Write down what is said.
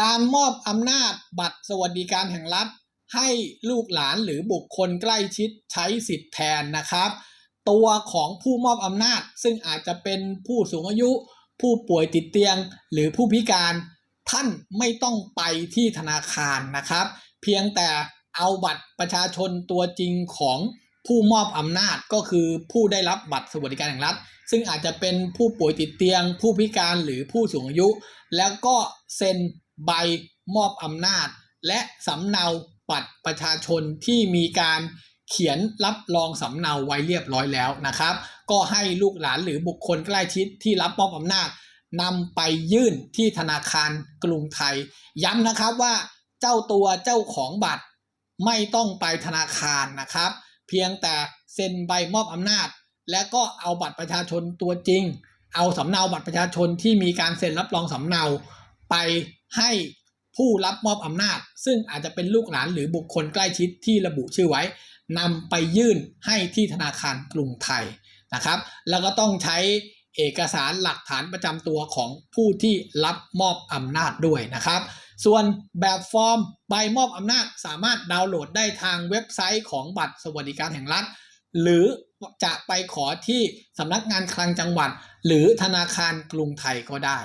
การมอบอำนาจบัตรสวัสดิการแห่งรัฐ ให้ลูกหลานหรือบุคคลใกล้ชิดใช้สิทธิ์แทนนะครับ ตัวของผู้มอบอำนาจซึ่งอาจจะเป็นผู้สูงอายุ ผู้ป่วยติดเตียง หรือผู้พิการ ท่านไม่ต้องไปที่ธนาคารนะครับ เพียงแต่เอาบัตรประชาชนตัวจริงของผู้มอบอำนาจก็คือผู้ได้รับบัตรสวัสดิการแห่งรัฐ ซึ่งอาจจะเป็นผู้ป่วยติดเตียง ผู้พิการหรือผู้สูงอายุ แล้วก็เซ็น ใบมอบอำนาจ และสำเนาบัตรประชาชนที่มีการเขียนรับรองสำเนาไว้เรียบร้อยแล้วนะครับ ก็ให้ลูกหลานหรือบุคคลใกล้ชิดที่รับมอบอำนาจนำไปยื่นที่ธนาคารกรุงไทย ย้ำนะครับว่าเจ้าตัวเจ้าของบัตรไม่ต้องไปธนาคารนะครับ เพียงแต่เซ็นใบมอบอำนาจ และก็เอาบัตรประชาชนตัวจริง เอาสำเนาบัตรประชาชนที่มีการเซ็นรับรองสำเนาไป ให้ผู้รับมอบอำนาจ ซึ่งอาจจะเป็นลูกหลานหรือบุคคลใกล้ชิดที่ระบุชื่อไว้นำไปยื่นให้ที่ธนาคารกรุงไทยนะครับ แล้วก็ต้องใช้เอกสารหลักฐานประจำตัวของผู้ที่รับมอบอำนาจด้วยนะครับ ส่วนแบบฟอร์มใบมอบอำนาจสามารถดาวน์โหลดได้ทางเว็บไซต์ของบัตรสวัสดิการแห่งรัฐ หรือจะไปขอที่สำนักงานคลังจังหวัด หรือธนาคารกรุงไทยก็ได้